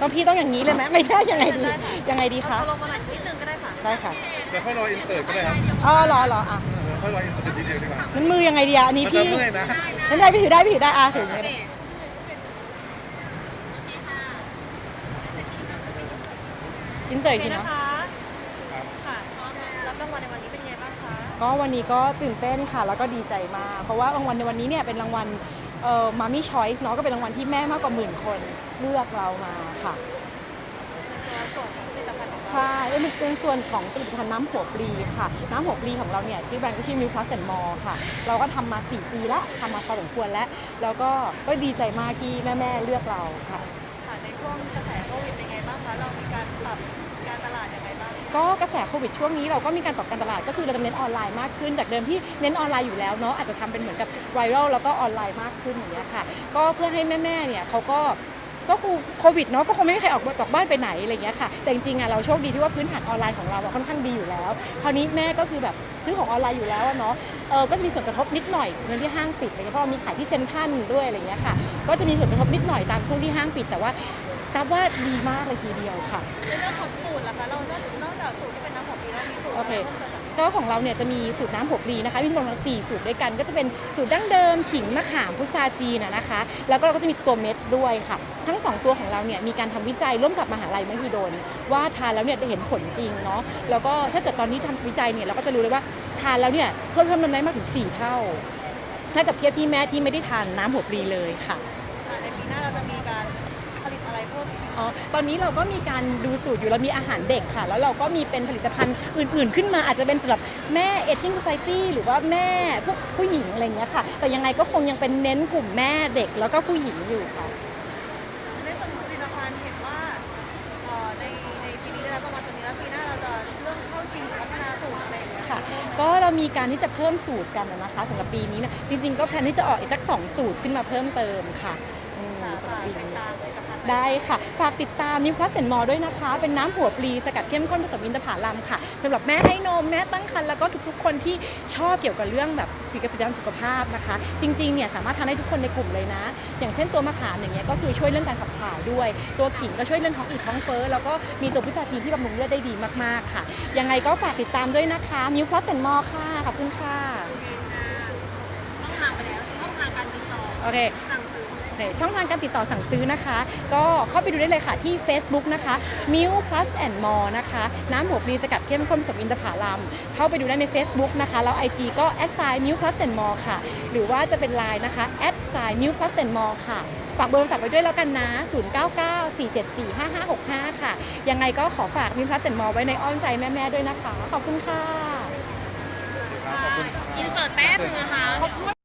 ต้องพี่ต้องอย่างนี้เลยไหมไม่ใช่ยังไงดียังไงดีคะเอาลงมาหน่อยนิดนึงก็ได้ค่ะได้ค่ะเดี๋ยวค่อยรออินเสิร์ตก็ได้ครับอ๋อรอรออะเดี๋ยวค่อยรออินเสิร์ตทีเดียวดีกว่านั้นมือยังไงดีอะอันนี้มันพี่จะเมื่อยนะไม่ได้พี่ถือได้พี่ถือได้อะถืออย่างนี้อินเสิร์ตโออีกเคทีนะเนาะคะค่ะรับรางวัลในวันนี้เป็นไงบ้างคะก็วันนี้ก็ตื่นเต้นค่ะ แล้วก็ดีใจมาก เพราะว่ารางวัลในวันนี้เนี่ยเป็นรางวัล เอ่อมามี่ชอยส์เนาะก็เป็นรางวัลที่แม่มากกว่าหมื่นคนเลือกเรามาค่ะตัวส่งผลิตภัณฑ์ของเราใช่เป็นเป็นส่วนของผลิตภัณฑ์น้ำหัวปลีค่ะ น้ำหัวปลีของเราเนี่ยชื่อแบรนด์ก็ชื่อมิวพลัสแอนมอค่ะ เราก็ทำมา 4 ปีละทำมาพอสมควรแล้ว แล้วก็ก็ดีใจมากที่แม่ ๆ เลือกเราค่ะ ในช่วงกระแสโควิดเป็นไงบ้างคะเรามีการปรับการตลาดยังไงบ้างก็กระแสโควิดช่วงนี้เราก็มีการปรับการตลาดก็คือเราจะเน้นออนไลน์มากขึ้นจากเดิมที่เน้นออนไลน์อยู่แล้วเนาะอาจจะทำเป็นเหมือนกับไวรัลแล้วก็ออนไลน์มากขึ้นอย่างเงี้ยค่ะ ก็เพื่อให้แม่ๆเนี่ยเขาก็ก็คือโควิดเนาะก็คงไม่มีใครออกจากบ้านไปไหนอะไรเงี้ยค่ะ แต่จริงๆอะเราโชคดีที่ว่าพื้นฐานออนไลน์ของเราอะค่อนข้างดีอยู่แล้ว คราวนี้แม่ก็คือแบบ ซื้อของออนไลน์อยู่แล้วอะเนาะเออก็จะมีส่วนกระทบนิดหน่อยเนื่องที่ห้างปิดอะไรเงี้ยเพราะว่ามีขายที่เซ็นทรัลด้วยอะไรเงี้ยค่ะ ก็จะมีส่วนกระทบนิดหน่อยตามช่วงที่ห้างปิดแต่ว่านับว่าดีมากเลยทีเดียวค่ะในเรื่องของสูตรล่ะคะเรานอกนอกจากสูตรที่เป็นน้ำหอมดีแล้วมีสูตรโออะไรเคเพิ่มเติมจา ก็ของเราเนี่ยจะมีสูตรน้ำหัวปลีนะคะมีทั้งหมดสี่สูตรด้วยกันก็จะเป็นสูตรดั้งเดิมขิงมะขามพุทราจีนนะนะคะ แล้วก็เราก็จะมีตัวเม็ดด้วยค่ะ ทั้งสองตัวของเราเนี่ยมีการทำวิจัยร่วมกับมหาลัยมหิดล ว่าทานแล้วเนี่ยจะเห็นผลจริงเนาะแล้วก็ถ้าเกิดตอนนี้ทำวิจัยเนี่ยเราก็จะรู้เลยว่าทานแล้วเนี่ยเพิ่มเพิ่มน้ำหนักมากถึง 4 เท่า ถ้ากับเทียบที่แม่ที่ไม่ได้ทานน้ำหัวปลีเลยค่ะ อีกไหมอ๋อตอนนี้เราก็มีการดูสูตรอยู่เรามีอาหารเด็กค่ะ แล้วเราก็มีเป็นผลิตภัณฑ์อื่น ๆ ขึ้นมาอาจจะเป็นสำหรับแม่เอจจิ้ง o c i ตี้หรือว่าแม่พวกผู้หญิงอะไรอย่างเงี้ยค่ะ แต่ยังไงก็คงยังเป็นเน้นกลุ่มแม่เด็กแล้วก็ผู้หญิงอยู่ค่ะ ในส่วนของผลิตภัณฑ์เห็นว่าเอ่อในในปีนี้ได้รับรางวัลตัวนี้แล้วปีหน้าเราจะเริ่มเข้าชิงพัฒนาสูตรอะไรอย่างเงี้ยค่ะก็เรามีการที่จะเพิ่มสูตรกันนะคะสำหรับปีนี้นะจริง ๆ ก็แพลนที่จะออกอีกสักสองสูตรขึ้นมาเพิ่มเติมค่ะอืมค่ะสำหรับค่ะปีติดนี้ ได้ค่ะ ฝากติดตามมิวพลัสเซนมอด้วยนะคะ เป็นน้ำหัวปลีสกัดเข้มข้นผสมอินทผลัมค่ะสำหรับแม่ให้นมแม่ตั้งครรภ์แล้วก็ทุกๆ คนที่ชอบเกี่ยวกับเรื่องแบบผลิตภัณฑ์สุขภาพนะคะ จริงๆเนี่ยสามารถทานได้ทุกคนในกลุ่มเลยนะ อย่างเช่นตัวมะขามอย่างเงี้ยก็คือช่วยเรื่องการขับถ่ายด้วย ตัวขิงก็ช่วยเรื่องท้องอืดท้องเฟ้อแล้วก็มีตัวพิซซ่าจีนที่บำรุงเลือดได้ดีมากๆค่ะ ยังไงก็ฝากติดตามด้วยนะคะมิวพลัสเซนมอค่ะขอบคุณค่ะ ต้องทางไปแล้วต้องทางการติดต่อ โอเคสั่งซื้อโอเค ช่องทางการติดต่อสั่งซื้อนะคะ ก็เข้าไปดูได้เลยค่ะที่ Facebook นะคะ m i l Plus and More นะคะ น้ำหัวปลีสกัดเข้มข้นผสมอินทผลัมเข้าไปดูได้ใน Facebook นะคะ แล้ว IG ก็ a d s i g n m i l Plus and More ค่ะ หรือว่าจะเป็น Line นะคะ a d s i g n m i l Plus and More ค่ะฝากเบอร์โทรศัพท์ไว้ด้วยแล้วกันนะ 0994745565 ค่ะ ยังไงก็ขอฝาก m i l Plus and More ไว้ในอ้อมใจแม่ ๆ ด้วยนะคะ ขอบคุณค่ะครับขอบคุณครับอินเสิร์ตแป๊บนึงนะคะ